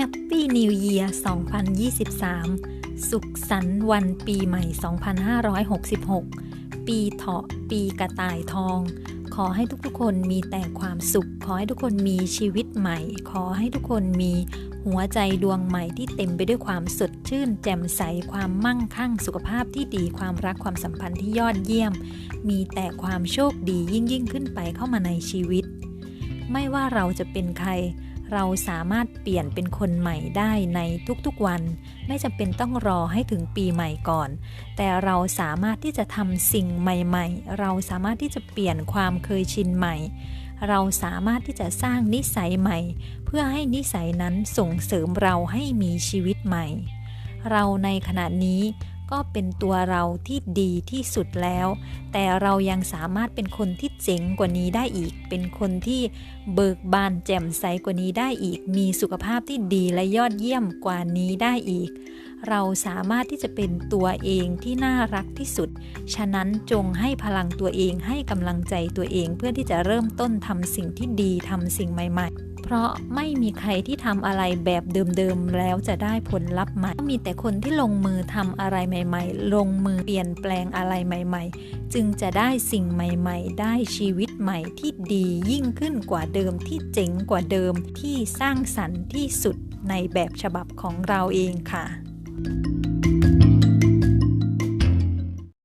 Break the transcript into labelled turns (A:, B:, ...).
A: New Year 2023 สุขสันต์วันปีใหม่ 2566 ปีเถาะปีกระต่ายทอง ขอให้ทุกๆคนมีแต่ความสุข ขอให้ทุกคนมีชีวิตใหม่ ขอให้ทุกคนมีหัวใจดวงใหม่ที่เต็มไปด้วยความสดชื่น แจ่มใส ความมั่งคั่ง สุขภาพที่ดี ความรักความสัมพันธ์ที่ยอดเยี่ยม มีแต่ความโชคดียิ่งยิ่งขึ้นไปเข้ามาในชีวิต ไม่ว่าเราจะเป็นใคร เราสามารถเปลี่ยนเป็นคนใหม่ได้ในทุกๆวัน ไม่จำเป็นต้องรอให้ถึงปีใหม่ก่อน แต่เราสามารถที่จะทำสิ่งใหม่ ๆ เราสามารถที่จะเปลี่ยนความเคยชินใหม่ เราสามารถที่จะสร้างนิสัยใหม่ เพื่อให้นิสัยนั้นส่งเสริมเราให้มีชีวิตใหม่ เราในขณะนี้ ก็เป็นตัวเราที่ดีที่สุดแล้ว แต่เรายังสามารถเป็นคนที่เจ๋งกว่านี้ได้อีก เป็นคนที่เบิกบานแจ่มใสกว่านี้ได้อีก มีสุขภาพที่ดีและยอดเยี่ยมกว่านี้ได้อีก เราสามารถที่จะเป็นตัวเองที่น่ารักที่สุด ฉะนั้นจงให้พลังตัวเองให้กำลังใจตัวเองเพื่อที่จะเริ่มต้นทำสิ่งที่ดีทำสิ่งใหม่ ๆ เพราะไม่มีใครที่ทำอะไรแบบเดิมๆแล้วจะได้ผลลัพธ์ใหม่มีแต่คนที่ลงมือทำอะไรใหม่ ๆ ลงมือเปลี่ยนแปลงอะไรใหม่ ๆ จึงจะได้สิ่งใหม่ ๆ ได้ชีวิตใหม่ที่ดียิ่งขึ้นกว่าเดิมที่เจ๋งกว่าเดิมที่สร้างสรรค์ที่สุดในแบบฉบับของเราเองค่ะ